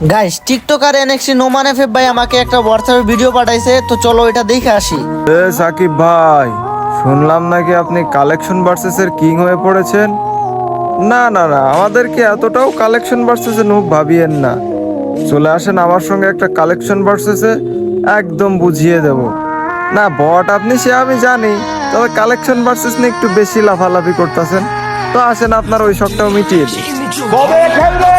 Guys TikToker এনএক্সি Noman F ভাই আমাকে একটা হোয়াটসঅ্যাপে ভিডিও পাঠাইছে তো চলো এটা দেখে আসি। এ সাকিব ভাই শুনলাম নাকি আপনি কালেকশন ভার্সেসের কিং হয়ে পড়েছেন? না না না আমাদেরকে এতটাও কালেকশন ভার্সেসে নুব ভাবিয়েন না। চলে আসেন আমার সঙ্গে একটা কালেকশন ভার্সেসে একদম বুঝিয়ে দেব। না বট আপনি সে আমি জানি তবে কালেকশন ভার্সেস নিয়ে একটু বেশি লাফালাফি করতেছেন। তো আসেন আপনার ওই শখটাও মিটিয়ে দিই। কবে খেলবে!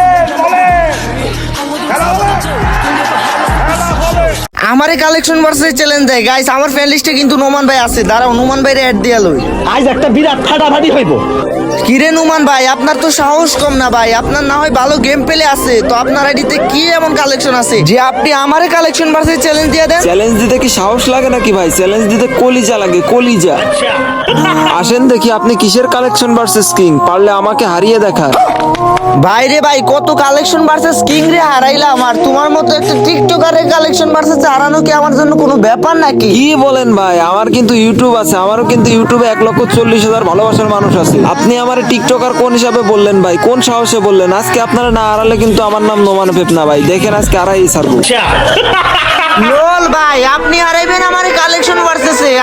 আমারে কালেকশন ভার্সেস চ্যালেঞ্জ দেয়। গাইস আমার ফ্যান লিস্টে কিন্তু নোমান ভাই আছে। দাঁড়াও নোমান ভাইরে অ্যাড দিয়া লই। আজ একটা বিরাট ফাটাফাটি হইব। কিরে নুমান ভাই আপনার তো সাহস কম না ভাই। আপনার না হয় ভালো গেম পেলে আছে। তো আপনার আইডিতে কি এমন কালেকশন আছে? যে আপনি আমারে কালেকশন ভার্সেস চ্যালেঞ্জ দিয়ে দেন? চ্যালেঞ্জ দিতে কি সাহস লাগে নাকি ভাই? চ্যালেঞ্জ দিতে কলিজা লাগে কলিজা। আসেন দেখি আপনি কিসের কালেকশন ভার্সেস কিং পারলে আমাকে হারিয়ে দেখান। ভাইরে ভাই কত কালেকশন ভার্সেস কিং রে হারাইলাম। আর তোমার মতো একটা টিকটকারের কালেকশন ভার্সেস হারানো কি আমার জন্য কোনো ব্যাপার নাকি? কি বলেন ভাই? আমার কিন্তু ইউটিউব আছে। আমারও কিন্তু ইউটিউবে এক লক্ষ চল্লিশ হাজার ভালোবাসার মানুষ আছে। আপনি আমার টিকটকার কোন হিসাবে বললেন ভাই? কোন সাহসে বললেন? আজকে আপনারা না আড়ালে কিন্তু আমার নাম নোমান ফেপ না ভাই। দেখেন আজকে আড়াই ছাড়বো। লোল ভাই আপনি হারাইবেন আমার কালেকশন ভার্সেসে আচ্ছা আচ্ছা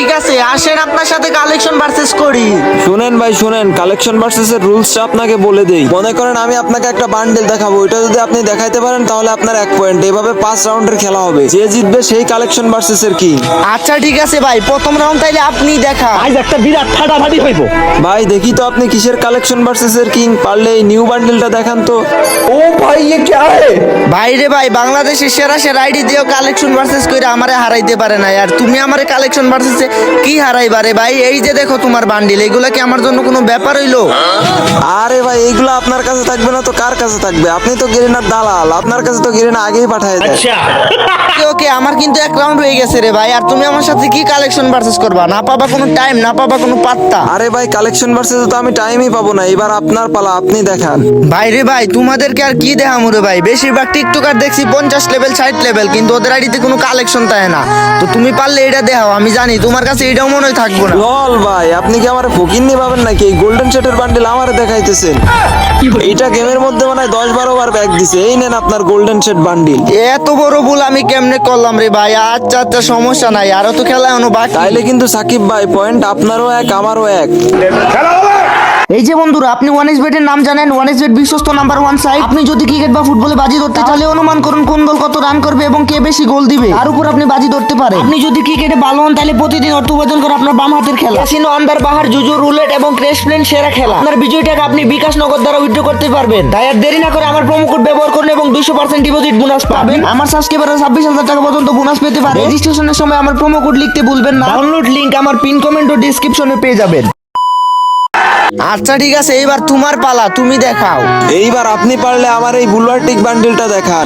ঠিক আছে আসেন আপনার সাথে কালেকশন ভার্সেস করি শুনেন ভাই শুনেন কালেকশন ভার্সেসের রুলসটা আপনাকে বলে দেই মনে করেন আমি আপনাকে একটা বান্ডেল দেখাবো এটা যদি আপনি দেখাইতে পারেন তাহলে আপনার এক পয়েন্ট এভাবে পাঁচ রাউন্ডের খেলা হবে যে জিতবে সেই কালেকশন ভার্সেসের কি আচ্ছা ঠিক আছে ভাই প্রথম রাউন্ড তাইলে আপনি দেখা আজ একটা বিরাট ফাটাফাটি হইব ভাই দেখি তো আপনি কিসের কালেকশন ভার্সেসের কিং পারলে এই নিউ বান্ডেলটা দেখান তো ও ভাই ये क्या है ভাই রে ভাই বাংলাদেশের সেরা সেরা আইডি দিয়েও কালেকশন ভার্সেস করে আমারে হারাইতে পারে না আর তুমি আমারে কালেকশন ভার্সেসে কি হারাইবা রে ভাই? এই যে দেখো তোমার বান্ডিল এগুলা কি আমার জন্য কোনো ব্যাপার হইল? আরে ভাই এইগুলো আপনার কাছে থাকবে না তো কার কাছে থাকবে? আপনি তো গেরিনার দালাল আপনার কাছে তো গেরিনা আগেই পাঠায় দেয়। ওকে ওকে আমার কিন্তু এক রাউন্ড হয়ে গেছে রে ভাই। আর তুমি আমার সাথে কি কালেকশন ভার্সেস করবা? না পাবা কোনো টাইম না পাবা কোনো পাত্তা। আরে ভাই কালেকশন ভার্সেস তো আমি টাইমই পাবো না। এবার আপনার পালা আপনি দেখান। ভাই রে ভাই তোমাদেরকে আর কি দেখামু রে ভাই? বেশিরভাগ টিকটকার দেখছি পঞ্চাশ লেভেল ষাট লেভেল কিন্তু ওদের আইডিতে কোনো কালেকশন থাকে না। তো তুমি পারলে এটা দেখাও আমি জানি। তোমার কাছে এটাও মনে হয় থাকব না। লল ভাই আপনি কি আমার ফকিন্নি পাবেন নাকি? এই গোল্ডেন সেটের বান্ডেল আমারে দেখাইতেছেন। এইটা গেমের মধ্যে মনে হয় দশ বারো বার ব্যাগ দিছে। এই নেন আপনার গোল্ডেন সেট বান্ডিল এত বড় ভুল আমি কেমনে করলাম রে ভাই? আচ্ছা আচ্ছা সমস্যা নাই। আরও তো খেলা এখনও বাকি। তাইলে কিন্তু সাকিব ভাই পয়েন্ট আপনারও এক আমারও এক। খেলা হবে! এই যে বন্ধুরা আপনি ওয়ান এক্স বেটের নাম জানেন ওয়ান এক্স বেট বিশ্বস্ত নাম্বার ওয়ান সাইট আপনি যদি ক্রিকেট বা ফুটবলে বাজি ধরতে চাইলে অনুমান করুন কোন দল কত রান করবে এবং কে বেশি গোল দিবে। তার উপর আপনি বাজি ধরতে পারেন। আপনি যদি ক্রিকেটে ভালো হন তাহলে প্রতিদিন অর্থ উপার্জন করে আপনার বাম হাতের খেলা। ক্যাসিনো আন্ডার বাহার জুজু রুলেট এবং ক্রেশ প্লেন সেরা খেলা। আপনার বিজয় টাকা আপনি বিকাশ নগদ দ্বারা উইথড্র করতে পারবেন। তাই আর দেরি না করে আমার প্রোমো কোড ব্যবহার করুন এবং দুশো পার্সেন্ট ডিপোজিট বোনাস পাবেন। আমার সাবস্ক্রাইবাররা ছাব্বিশ হাজার টাকা পর্যন্ত বোনাস পেতে পারে। রেজিস্ট্রেশনের সময় আমার প্রোমো কোড লিখতে ভুলবেন না। ডাউনলোড লিংক আমার পিন কমেন্ট ও ডিসক্রিপশনে পেয়ে যাবেন। আচ্ছা ঠিক আছে এইবার তোমার পালা তুমি দেখাও। এইবার আপনি পারলে আমার এই বুলওয়ার্টিক বান্ডেলটা দেখান।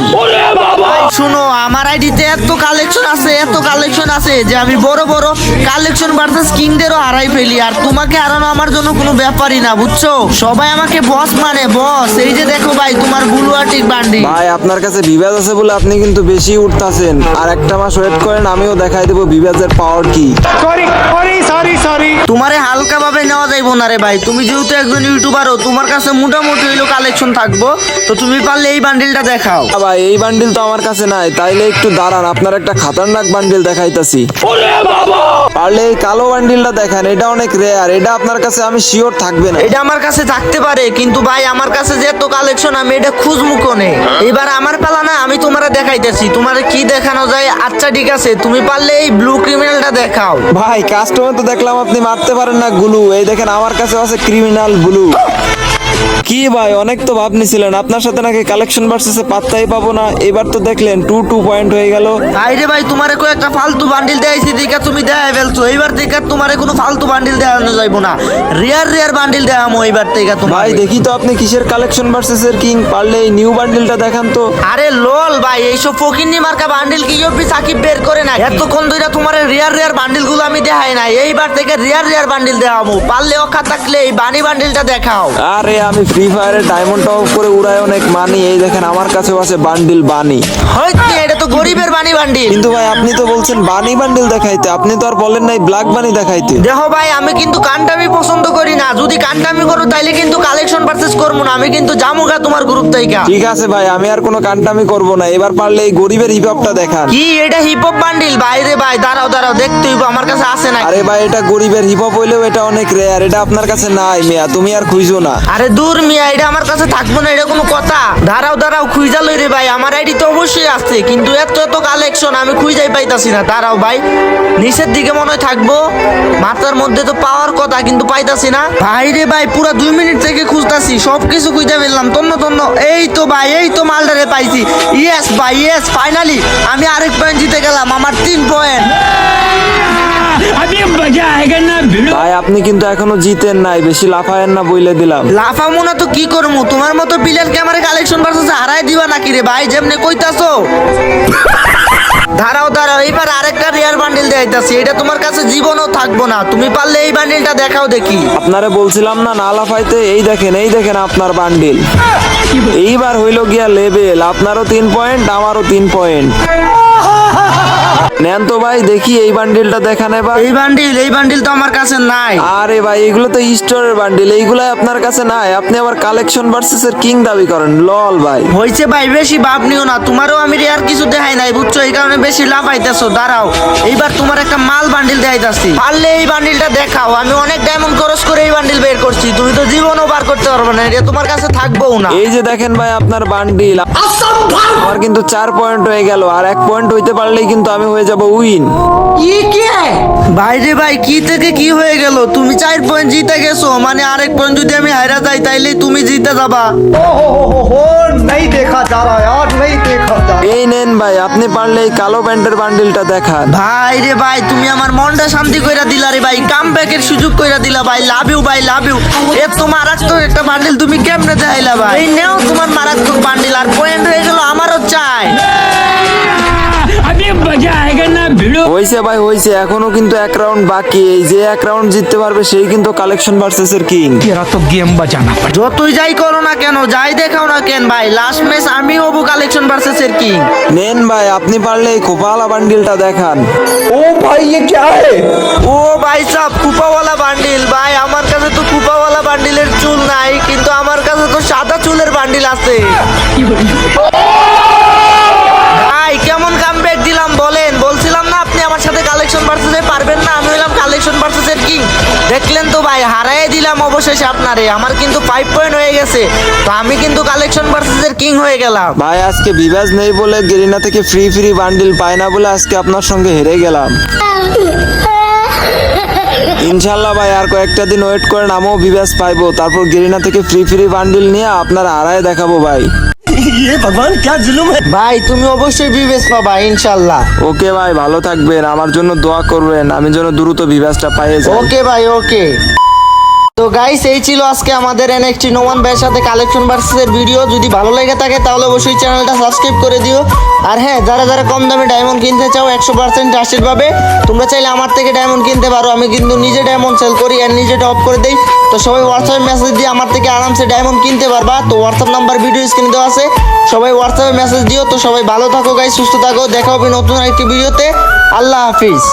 শুনো আমার আইডিতে এত কালেকশন আছে এত কালেকশন আছে যে আমি বড় বড় কালেকশন ভার্সেস কিংদেরও হারাই ফেলি আর তোমাকে হারানো আমার জন্য কোনো ব্যাপারই না বুঝছ? সবাই আমাকে বস মানে বস এই যে দেখো ভাই তোমার বুলুয়াটিক বান্ডি ভাই আপনার কাছে বিবাদ আছে বলে আপনি কিন্তু বেশি উঠতাছেন। আর একটা মাস ওয়েট করেন আমিও দেখাই দেবো বিবাদের পাওয়ার কি। সরি সরি সরি সরি তোমারে হালকা ভাবে নেওয়া যাইবো না রে ভাই তুমি যেহেতু একজন ইউটিউবারও তোমার কাছে মোটামুটি হইল কালেকশন থাকব। তো তুমি পারলে এই বান্ডিলটা দেখাও। আ ভাই এই বান্ডিল তো আমার কাছে নাই। তাইলে একটু দাঁড়ান আপনার একটা খাতারনাক বান্ডিল দেখাইতাছি। পারলে এই কালো বান্ডিলটা দেখান এটা অনেক রেয়ার এটা আপনার কাছে আমি শিওর থাকবে না। এটা আমার কাছে থাকতে পারে কিন্তু ভাই আমার কাছে যে এত কালেকশন আমি এটা খুঁজমুখো নেই। এবার আমার পালা না আমি তোমারে দেখাইতেছি। তোমারে কি দেখানো যায়? আচ্ছা ঠিক আছে তুমি পারলে এই ব্লু ক্রিমিনালটা দেখাও। ভাই কাস্টমার তো দেখলাম আপনি মারতে পারেন না গুলু। এই দেখেন আমার কাছে আছে ক্রিমিনাল ব্লু। কি ভাই অনেক তো ভাব নিছিলেন। আপনার সাথে নাকি কালেকশন ভার্সেসে পাত্তাই পাবো না। এবার তো দেখলেন টু টু পয়েন্ট হয়ে গেল। আইরে ভাই তোমারে কো একটা ফালতু বান্ডিল দেখাইছি দেখা তুমি দেখাই ফেলছো। এইবার থেকে তোমারে কোনো ফালতু বান্ডিল দেখানো যাইবো না। রিয়ার রিয়ার বান্ডিল দেখামো এইবার থেকে তোমার ভাই দেখি তো আপনি কিসের কালেকশন ভার্সেসের কিং পারলে এই নিউ বান্ডিলটা দেখান তো। আরে লোল ভাই এইসব ফকিন্নি মার্কা বান্ডিল কি ইউপি সাকিব বের করে না এতক্ষণ ধরে তোমার রিয়ার রিয়ার বান্ডিলগুলো আমি দেখাই না এইবার থেকে রিয়ার রিয়ার বান্ডিল দেখামো। পারলে অখা থাকলে এই বানি বান্ডিলটা দেখাও। আরে আমি ফ্রি ফায়ারের ডায়মন্ড টপ করে উড়ায় অনেক মানি এই দেখেন আমার কাছেও আছে বান্ডিল বানি হয়তো এটা তো গরিবের বাণী বান্ডিল কিন্তু ভাই আপনি তো বলছেন বানি বান্ডিল দেখাইতে। আপনি তো আর বলেন নাই ব্ল্যাক বানি দেখাইতে। দেখো ভাই আমি কিন্তু কান্টামি পছন্দ করি না। যদি কান্টামি করো তাইলে কিন্তু কালেকশন পারচেস করব না। আমি কিন্তু জামুগা তোমার গ্রুপ থেকে। ঠিক আছে ভাই আমি আর কোনো কান্টামি করব না। এবার পারলে এই গরিবের হিপ হপটা দেখান। কি? এটা হিপ হপ বান্ডিল বাইরে ভাই দাঁড়াও দাঁড়াও দেখতে হইবো। আমার কাছে আছে না আরে ভাই এটা গরিবের হিপ হপ হইলেও এটা অনেক রেয়ার এটা আপনার কাছে নাই মিয়া তুমি আর খুঁজো না। আরে দূর মিয়া, এটা আমার কাছে থাকব না, এটা কোনো কথা। দাঁড়াও দাঁড়াও, খুঁজা লই রে ভাই, আমার আইডি তো অবশ্যই আছে, কিন্তু এত এত কালেকশন আমি খুঁজাই পাইতাছি না। দাঁড়াও ভাই, নিচের দিকে মনে হয় থাকব। মাথার মধ্যে তো পাওয়ার কথা, কিন্তু পাইতাছি না। ভাই রে ভাই, পুরো দুই মিনিট থেকে খুঁজতাছি সব কিছু খুঁজে ফেললাম, তন্ন তন্ন। এই তো ভাই, এই তো মালটারে পাইছি। ইয়েস ভাই ইয়েস ফাইনালি আমি আরেক পয়েন্ট জিতে গেলাম, আমার তিন পয়েন্ট ভাই আপনি কিন্তু এখনও জিতেন নাই বেশি লাফায়েন না বইলে দিলাম। লাফামু না তো কি করমু? তোমার মতো পিলেন ক্যামেরা কালেকশন ভার্সেস হারাই দিবা নাকি রে ভাই? যেমনে কইতাছো। ধারাও ধারাও এইবার আরেকটা রেয়ার বান্ডিল দেখাইতাছি এটা তোমার কাছে জীবনও থাকব না। তুমি পারলে এই বান্ডিলটা দেখাও দেখি। আপনারে বলছিলাম না না লাফাইতে। এই দেখেন এই দেখেন আপনার বান্ডিল এইবার হইল গিয়া লেভেল আপনারও তিন পয়েন্ট আমারও তিন পয়েন্ট নেন তো ভাই দেখি এই বান্ডিলটা দেখান এবার এই বান্ডিল এই বান্ডিল তো আমার কাছে নাই। আরে ভাই এগুলো তো স্টোরের বান্ডিল এইগুলাই আপনার কাছে নাই। আপনি আবার কালেকশন ভার্সেস এর কিং দাবি করেন লল ভাই। হয়েছে ভাই বেশি ভাব নিও না তোমারও আমি রেয়ার কিছু দেখাই নাই বুঝছ? এই কারণে বেশি লাফাইতেছো দাঁড়াও। এইবার তোমার একটা মাল বান্ডিল দেখাইতাছি। পারলে এই বান্ডিলটা দেখাও আমি অনেক ডায়মন্ড খরচ করে এই বান্ডিল বের করছি তুমি তো জীবনও বার করতে পারবে না এটা তোমার কাছে থাকবোও না। এই যে দেখেন ভাই আপনার বান্ডিল আমার কিন্তু চার পয়েন্ট হয়ে গেল আর এক পয়েন্ট হইতে পারলেই কিন্তু আমি হয়ে যাব উইন কি কে ভাই রে ভাই কি থেকে কি হয়ে গেল তুমি চার পয়েন্ট জিতে গেছো মানে আরেক পয়েন্ট যদি আমি হারা যাই তাইলে তুমি জিতে যাবা नहीं देखा जा रहा यार नहीं देखा जा এই নেন ভাই আপনি পারলে এই কালো প্যান্টের বান্ডিলটা দেখান ভাই রে ভাই তুমি আমার মনটা শান্তি কইরা দিলা রে ভাই কাম ব্যাকের সুযোগ কইরা দিলা ভাই লাভ ইউ ভাই লাভ ইউ এ তো মারাত্মক একটা বান্ডিল তুমি কেমনে দেখাইলা ভাই এই নেও তোমার মারাত্মক বান্ডিল আর পয়েন্ট হয়ে গেল আমারও চাই अभी मजा आएगा ना भिड़ो হয়েছে ভাই হয়েছে এখনো কিন্তু এক রাউন্ড বাকি এই যে এক রাউন্ড জিততে পারবে সেই কিন্তু কালেকশন ভার্সেস এর কিং तेरा तो गेम बजाना पड़ेगा যতই যাই করো না কেন যাই দেখাও না কেন ভাই লাস্ট ম্যাচ আমি হবো কালেকশন ভার্সেস এর কিং নেন ভাই আপনি পারলে এই খোপালা বান্ডিলটা দেখান ओ भाई ये क्या है ও ভাই সাহ কুপাওয়ালা বান্ডিল ভাই আমার কাছে তো কুপাওয়ালা বান্ডিলের চুল নাই কিন্তু আমার কাছে তো সাদা চুলের বান্ডিল আছে অবশেষে আপনারে আমার কিন্তু ফাইভ পয়েন্ট হয়ে গেছে। তো আমি কিন্তু কালেকশন ভার্সেস এর কিং হয়ে গেলাম। ভাই আজকে বিভাজ নেই বলে গেরিনা থেকে ফ্রি ফ্রি বান্ডিল পায় না বলে আজকে আপনার সঙ্গে হেরে গেলাম। ইনশাল্লাহ ভাই আর কয়েকটা দিন ওয়েট করেন আমিও বিবাস পাইবো। তারপর গেরিনা থেকে ফ্রি ফ্রি বান্ডিল নিয়ে আপনার আড়ায় দেখাবো ভাই। ইয়ে ভগবান ক্যা জুলুম ভাই তুমি অবশ্যই বিবেচ পাবা ইনশাআল্লাহ। ওকে ভাই ভালো থাকবেন আমার জন্য দোয়া করবেন আমি যেন দ্রুত বিবাসটা পাইয়ে যাই। ওকে ভাই ওকে। তো গাইস এই ছিল আজকে আমাদের এনএক্সটি নোমান ভাইয়ের সাথে কালেকশন ভার্সেসের ভিডিও যদি ভালো লেগে থাকে, তাহলে অবশ্যই চ্যানেলটা সাবস্ক্রাইব করে দিও। আর হ্যাঁ যারা যারা কম দামে ডায়মন্ড কিনতে চাও, একশো পার্সেন্ট ট্রাস্টেড তোমরা চাইলে আমার থেকে ডায়মন্ড কিনতে পারো। আমি কিন্তু নিজে ডায়মন্ড সেল করি আর নিজে টপ করে দেই। তো সবাই হোয়াটসঅ্যাপে মেসেজ দিয়ে আমার থেকে আরামসে ডায়মন্ড কিনতে পারবা। তো হোয়াটসঅ্যাপ নাম্বার ভিডিও স্ক্রিনে দেওয়া আছে। সবাই হোয়াটসঅ্যাপে মেসেজ দিও। তো সবাই ভালো থাকো গাইস সুস্থ থাকো। দেখা হবে নতুন একটি ভিডিওতে আল্লাহ হাফিজ।